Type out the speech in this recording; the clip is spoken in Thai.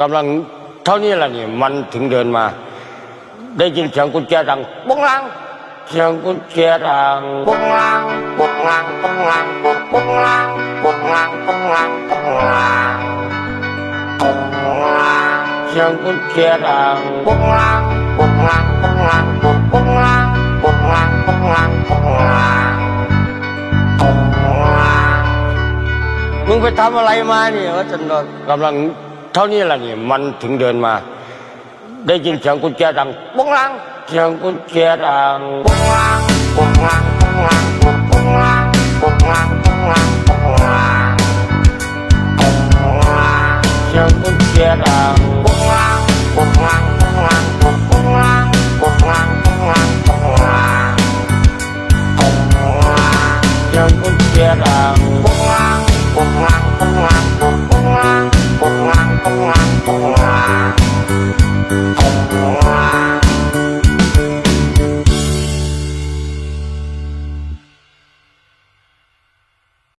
กำลังเท่านี้แหละนี่มันถึงเดินมา ได้ยินเสียงกุญแจดังปุ้งลังเสียงกุญแจดังปุ้งลังปุ้งลังปุ้งลังปุ้งปุ้งลังปุ้งลังปุ้งลังปุ้งลังปุ้งลังเสียงกุญแจดังปุ้งลังปุ้งลังปุ้งลังปุ้งปุ้งลังปุ้งลังปุ้งลังปุ้งลังปุ้งลังมึงไปทำอะไรมาเนี่ยว่าจันโดนกำลัง เท่านี้แหละนี่มันถึงเดินมา ได้ยินเสียงกุญแจดังปุ้งลังเสียงกุญแจดังปุ้งลังปุ้งลังปุ้งลังปุ้งลังปุ้งลังปุ้งลังปุ้งลังปุ้งลังเสียงกุญแจดังปุ้งลังปุ้งลังปุ้งลังปุ้งลังปุ้งลังปุ้งลังปุ้งลังปุ้งลังเสียงกุญแจดังปุ้งลังปุ้งลัง